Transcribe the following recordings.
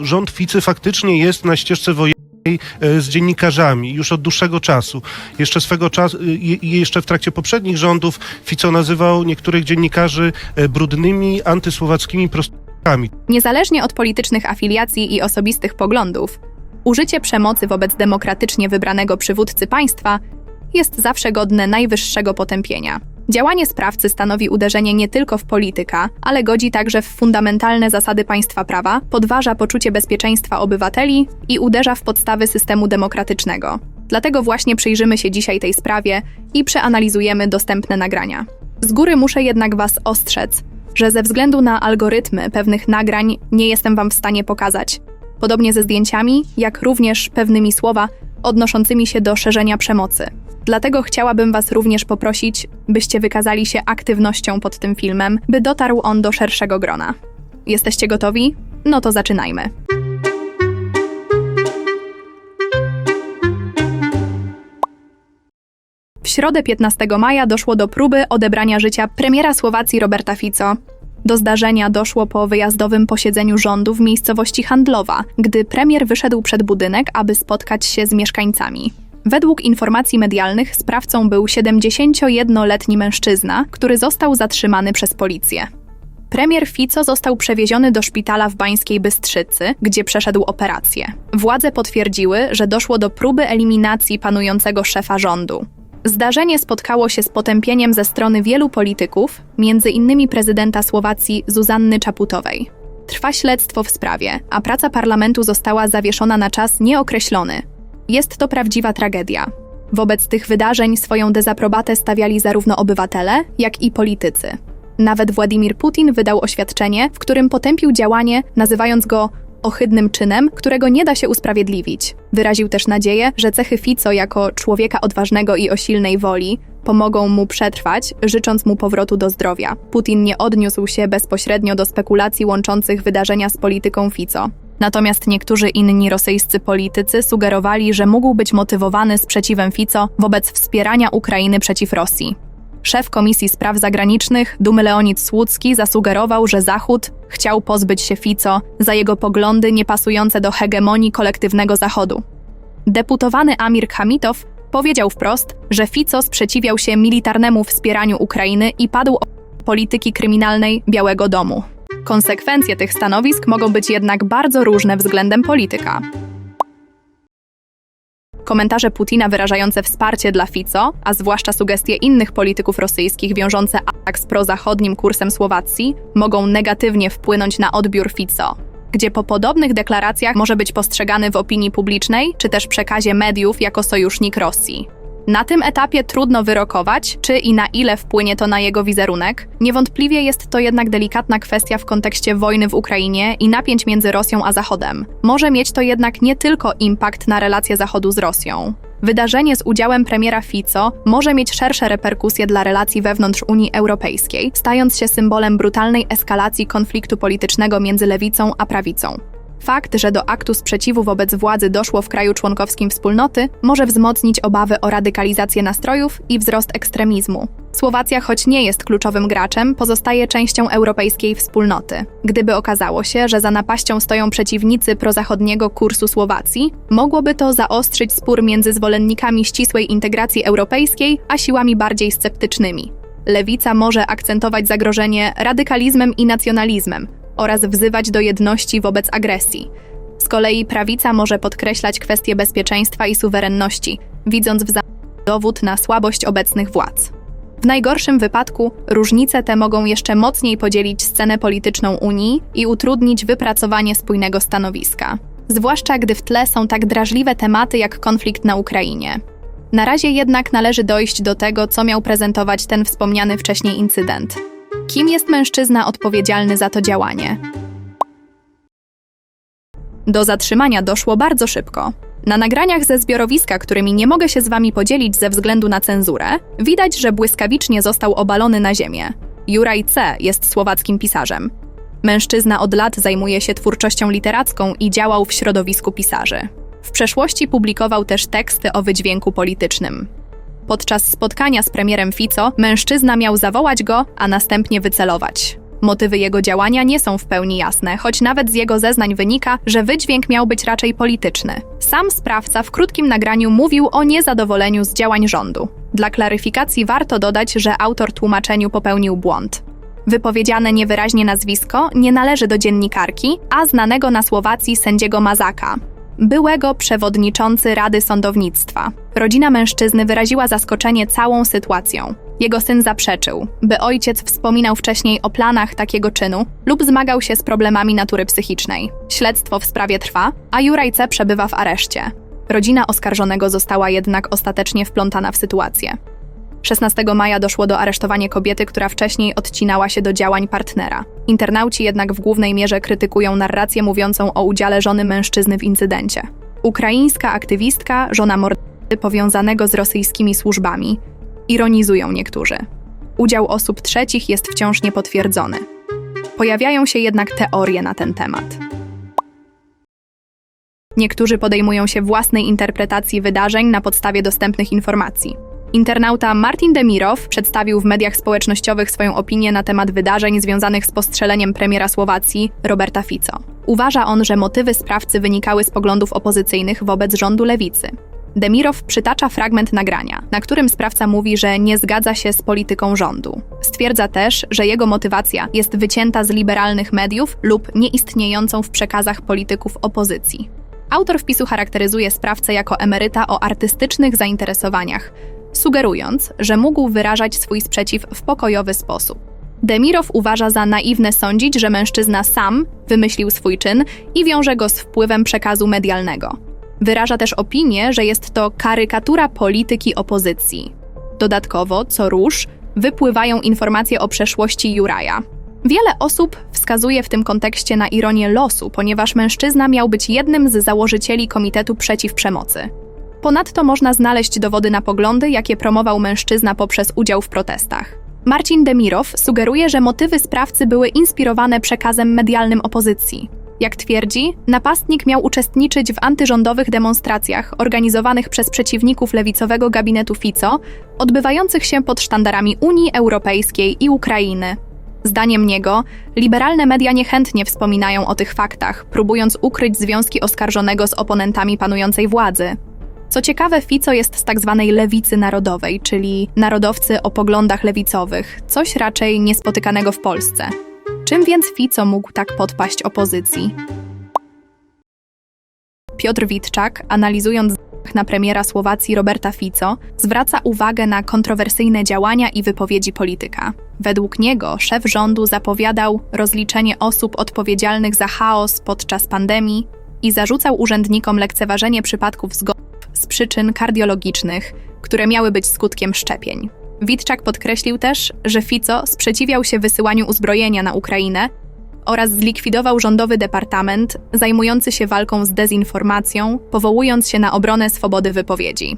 rząd Ficy faktycznie jest na ścieżce wojennej e, z dziennikarzami już od dłuższego czasu. Jeszcze swego czasu, i jeszcze w trakcie poprzednich rządów Fico nazywał niektórych dziennikarzy e, brudnymi, antysłowackimi prostytutkami. Niezależnie od politycznych afiliacji i osobistych poglądów, użycie przemocy wobec demokratycznie wybranego przywódcy państwa jest zawsze godne najwyższego potępienia. Działanie sprawcy stanowi uderzenie nie tylko w polityka, ale godzi także w fundamentalne zasady państwa prawa, podważa poczucie bezpieczeństwa obywateli i uderza w podstawy systemu demokratycznego. Dlatego właśnie przyjrzymy się dzisiaj tej sprawie i przeanalizujemy dostępne nagrania. Z góry muszę jednak Was ostrzec, że ze względu na algorytmy pewnych nagrań nie jestem Wam w stanie pokazać. Podobnie ze zdjęciami, jak również pewnymi słowa odnoszącymi się do szerzenia przemocy. Dlatego chciałabym Was również poprosić, byście wykazali się aktywnością pod tym filmem, by dotarł on do szerszego grona. Jesteście gotowi? No to zaczynajmy. W środę 15 maja doszło do próby odebrania życia premiera Słowacji Roberta Fico. Do zdarzenia doszło po wyjazdowym posiedzeniu rządu w miejscowości Handlowa, gdy premier wyszedł przed budynek, aby spotkać się z mieszkańcami. Według informacji medialnych sprawcą był 71-letni mężczyzna, który został zatrzymany przez policję. Premier Fico został przewieziony do szpitala w Bańskiej Bystrzycy, gdzie przeszedł operację. Władze potwierdziły, że doszło do próby eliminacji panującego szefa rządu. Zdarzenie spotkało się z potępieniem ze strony wielu polityków, między innymi prezydenta Słowacji Zuzanny Czaputowej. Trwa śledztwo w sprawie, a praca parlamentu została zawieszona na czas nieokreślony. Jest to prawdziwa tragedia. Wobec tych wydarzeń swoją dezaprobatę stawiali zarówno obywatele, jak i politycy. Nawet Władimir Putin wydał oświadczenie, w którym potępił działanie, nazywając go ohydnym czynem, którego nie da się usprawiedliwić. Wyraził też nadzieję, że cechy Fico jako człowieka odważnego i o silnej woli pomogą mu przetrwać, życząc mu powrotu do zdrowia. Putin nie odniósł się bezpośrednio do spekulacji łączących wydarzenia z polityką Fico. Natomiast niektórzy inni rosyjscy politycy sugerowali, że mógł być motywowany sprzeciwem Fico wobec wspierania Ukrainy przeciw Rosji. Szef Komisji Spraw Zagranicznych, Dumy Leonid Słucki, zasugerował, że Zachód chciał pozbyć się Fico za jego poglądy niepasujące do hegemonii kolektywnego Zachodu. Deputowany Amir Hamitow powiedział wprost, że Fico sprzeciwiał się militarnemu wspieraniu Ukrainy i padł o polityki kryminalnej Białego Domu. Konsekwencje tych stanowisk mogą być jednak bardzo różne względem polityka. Komentarze Putina wyrażające wsparcie dla Fico, a zwłaszcza sugestie innych polityków rosyjskich wiążące atak z prozachodnim kursem Słowacji, mogą negatywnie wpłynąć na odbiór Fico, gdzie po podobnych deklaracjach może być postrzegany w opinii publicznej czy też przekazie mediów jako sojusznik Rosji. Na tym etapie trudno wyrokować, czy i na ile wpłynie to na jego wizerunek. Niewątpliwie jest to jednak delikatna kwestia w kontekście wojny w Ukrainie i napięć między Rosją a Zachodem. Może mieć to jednak nie tylko impact na relacje Zachodu z Rosją. Wydarzenie z udziałem premiera Fico może mieć szersze reperkusje dla relacji wewnątrz Unii Europejskiej, stając się symbolem brutalnej eskalacji konfliktu politycznego między lewicą a prawicą. Fakt, że do aktu sprzeciwu wobec władzy doszło w kraju członkowskim wspólnoty, może wzmocnić obawy o radykalizację nastrojów i wzrost ekstremizmu. Słowacja, choć nie jest kluczowym graczem, pozostaje częścią europejskiej wspólnoty. Gdyby okazało się, że za napaścią stoją przeciwnicy prozachodniego kursu Słowacji, mogłoby to zaostrzyć spór między zwolennikami ścisłej integracji europejskiej a siłami bardziej sceptycznymi. Lewica może akcentować zagrożenie radykalizmem i nacjonalizmem, oraz wzywać do jedności wobec agresji. Z kolei prawica może podkreślać kwestie bezpieczeństwa i suwerenności, widząc w dowód na słabość obecnych władz. W najgorszym wypadku różnice te mogą jeszcze mocniej podzielić scenę polityczną Unii i utrudnić wypracowanie spójnego stanowiska. Zwłaszcza gdy w tle są tak drażliwe tematy jak konflikt na Ukrainie. Na razie jednak należy dojść do tego, co miał prezentować ten wspomniany wcześniej incydent. Kim jest mężczyzna odpowiedzialny za to działanie? Do zatrzymania doszło bardzo szybko. Na nagraniach ze zbiorowiska, którymi nie mogę się z wami podzielić ze względu na cenzurę, widać, że błyskawicznie został obalony na ziemię. Juraj C. jest słowackim pisarzem. Mężczyzna od lat zajmuje się twórczością literacką i działał w środowisku pisarzy. W przeszłości publikował też teksty o wydźwięku politycznym. Podczas spotkania z premierem Fico mężczyzna miał zawołać go, a następnie wycelować. Motywy jego działania nie są w pełni jasne, choć nawet z jego zeznań wynika, że wydźwięk miał być raczej polityczny. Sam sprawca w krótkim nagraniu mówił o niezadowoleniu z działań rządu. Dla klaryfikacji warto dodać, że autor tłumaczeniu popełnił błąd. Wypowiedziane niewyraźnie nazwisko nie należy do dziennikarki, a znanego na Słowacji sędziego Mazaka, byłego przewodniczący Rady Sądownictwa. Rodzina mężczyzny wyraziła zaskoczenie całą sytuacją. Jego syn zaprzeczył, by ojciec wspominał wcześniej o planach takiego czynu lub zmagał się z problemami natury psychicznej. Śledztwo w sprawie trwa, a Juraj C. przebywa w areszcie. Rodzina oskarżonego została jednak ostatecznie wplątana w sytuację. 16 maja doszło do aresztowania kobiety, która wcześniej odcinała się do działań partnera. Internauci jednak w głównej mierze krytykują narrację mówiącą o udziale żony mężczyzny w incydencie. Ukraińska aktywistka, żona mordercy powiązanego z rosyjskimi służbami. Ironizują niektórzy. Udział osób trzecich jest wciąż niepotwierdzony. Pojawiają się jednak teorie na ten temat. Niektórzy podejmują się własnej interpretacji wydarzeń na podstawie dostępnych informacji. Internauta Martin Demirow przedstawił w mediach społecznościowych swoją opinię na temat wydarzeń związanych z postrzeleniem premiera Słowacji Roberta Fico. Uważa on, że motywy sprawcy wynikały z poglądów opozycyjnych wobec rządu lewicy. Demirow przytacza fragment nagrania, na którym sprawca mówi, że nie zgadza się z polityką rządu. Stwierdza też, że jego motywacja jest wycięta z liberalnych mediów lub nieistniejącą w przekazach polityków opozycji. Autor wpisu charakteryzuje sprawcę jako emeryta o artystycznych zainteresowaniach, sugerując, że mógł wyrażać swój sprzeciw w pokojowy sposób. Demirow uważa za naiwne sądzić, że mężczyzna sam wymyślił swój czyn i wiąże go z wpływem przekazu medialnego. Wyraża też opinię, że jest to karykatura polityki opozycji. Dodatkowo, co róż, wypływają informacje o przeszłości Juraja. Wiele osób wskazuje w tym kontekście na ironię losu, ponieważ mężczyzna miał być jednym z założycieli Komitetu Przeciw Przemocy. Ponadto można znaleźć dowody na poglądy, jakie promował mężczyzna poprzez udział w protestach. Marcin Demirow sugeruje, że motywy sprawcy były inspirowane przekazem medialnym opozycji. Jak twierdzi, napastnik miał uczestniczyć w antyrządowych demonstracjach organizowanych przez przeciwników lewicowego gabinetu Fico, odbywających się pod sztandarami Unii Europejskiej i Ukrainy. Zdaniem niego, liberalne media niechętnie wspominają o tych faktach, próbując ukryć związki oskarżonego z oponentami panującej władzy. Co ciekawe, Fico jest z tak zwanej lewicy narodowej, czyli narodowcy o poglądach lewicowych, coś raczej niespotykanego w Polsce. Czym więc Fico mógł tak podpaść opozycji? Piotr Witczak, analizując na premiera Słowacji Roberta Fico, zwraca uwagę na kontrowersyjne działania i wypowiedzi polityka. Według niego szef rządu zapowiadał rozliczenie osób odpowiedzialnych za chaos podczas pandemii i zarzucał urzędnikom lekceważenie przypadków zgonów z przyczyn kardiologicznych, które miały być skutkiem szczepień. Witczak podkreślił też, że Fico sprzeciwiał się wysyłaniu uzbrojenia na Ukrainę oraz zlikwidował rządowy departament zajmujący się walką z dezinformacją, powołując się na obronę swobody wypowiedzi.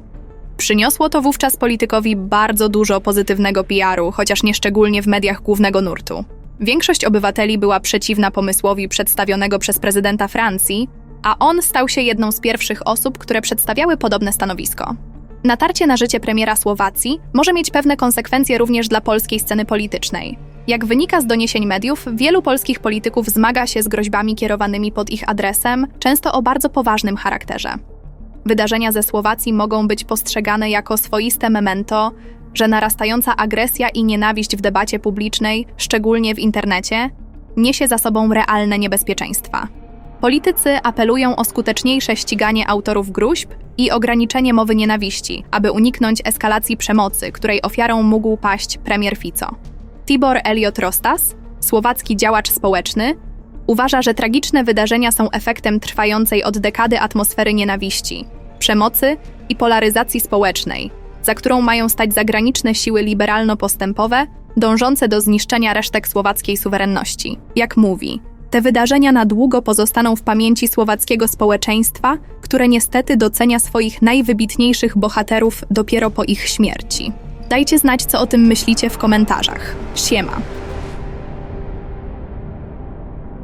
Przyniosło to wówczas politykowi bardzo dużo pozytywnego PR-u, chociaż nie szczególnie w mediach głównego nurtu. Większość obywateli była przeciwna pomysłowi przedstawionego przez prezydenta Francji, a on stał się jedną z pierwszych osób, które przedstawiały podobne stanowisko. Natarcie na życie premiera Słowacji może mieć pewne konsekwencje również dla polskiej sceny politycznej. Jak wynika z doniesień mediów, wielu polskich polityków zmaga się z groźbami kierowanymi pod ich adresem, często o bardzo poważnym charakterze. Wydarzenia ze Słowacji mogą być postrzegane jako swoiste memento, że narastająca agresja i nienawiść w debacie publicznej, szczególnie w internecie, niesie za sobą realne niebezpieczeństwa. Politycy apelują o skuteczniejsze ściganie autorów gruźb i ograniczenie mowy nienawiści, aby uniknąć eskalacji przemocy, której ofiarą mógł paść premier Fico. Tibor Eliot Rostas, słowacki działacz społeczny, uważa, że tragiczne wydarzenia są efektem trwającej od dekady atmosfery nienawiści, przemocy i polaryzacji społecznej, za którą mają stać zagraniczne siły liberalno-postępowe, dążące do zniszczenia resztek słowackiej suwerenności. Jak mówi, te wydarzenia na długo pozostaną w pamięci słowackiego społeczeństwa, które niestety docenia swoich najwybitniejszych bohaterów dopiero po ich śmierci. Dajcie znać, co o tym myślicie w komentarzach. Siema!